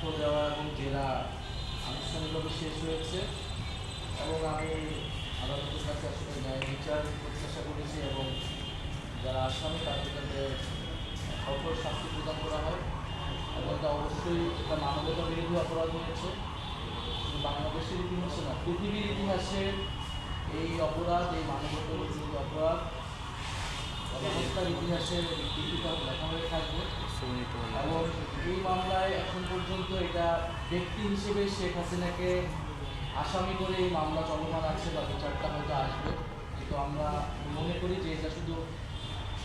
সাক্ষ্য দেওয়া এবং জেরা আনুষ্ঠানিকভাবে শেষ হয়েছে এবং আমি আদালতের কাছে আসলে ন্যায় বিচার প্রত্যাশা করেছি এবং যারা আসামি তাদের কাছে কঠোর শাস্তি প্রদান করা হয় এবং তা অবশ্যই একটা মানবতা বিরোধী অপরাধ হয়েছে। বাংলাদেশের ইতিহাসে না পৃথিবীর ইতিহাসে এই অপরাধ এই মানবতা বিরোধী অপরাধ অবস্থার ইতিহাসে দেখা লেখা হয়ে থাকবে। এবং মামলায় এখন পর্যন্ত এটা ব্যক্তি হিসেবে শেখ হাসিনাকে আসামি করে এই মামলা চলমান আছে বা বিচারটা হয়তো আসবে। কিন্তু আমরা মনে করি যে এটা শুধু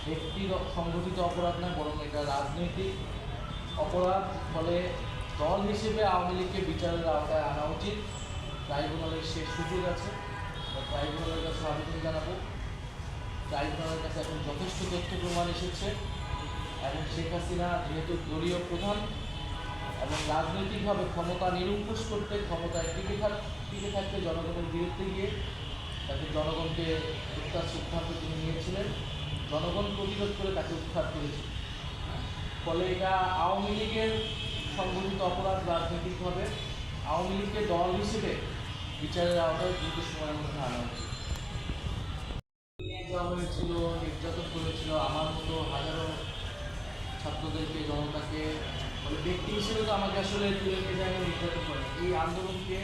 ব্যক্তি সংগঠিত অপরাধ না, বরং এটা রাজনৈতিক অপরাধ। ফলে দল হিসেবে আওয়ামী লীগকে বিচারের আওতায় আনা উচিত। ট্রাইব্যুনালের শেষ সুযোগ আছে। ট্রাইব্যুনালের কাছে আবেদন জানাব। ট্রাইব্যুনালের কাছে এখন যথেষ্ট তথ্য প্রমাণ এসেছে। শেখ হাসিনা যেহেতু দলীয় প্রধান এবং রাজনৈতিকভাবে ক্ষমতা নিরঙ্কুশ করতে ক্ষমতায় টিকে থাক, টিকে থাকতে জনগণের বিরুদ্ধে গিয়ে তাকে জনগণকে উত্তার সিদ্ধান্ত তিনি নিয়েছিলেন। জনগণ প্রতিরোধ করে তাকে উৎখাত করেছে ফলে এটা আওয়ামী লীগের সংগঠিত অপরাধ রাজনৈতিকভাবে আওয়ামী লীগকে দল হিসেবে বিচারের আওতায় দ্রুত সময়ের মধ্যে আনা উচিত নিয়ে ছাত্রদেরকে জনতাকে ব্যক্তি হিসেবে তো আমাকে আসলে তুলে নিয়ে যায় নির্যাতন করে এই আন্দোলনকে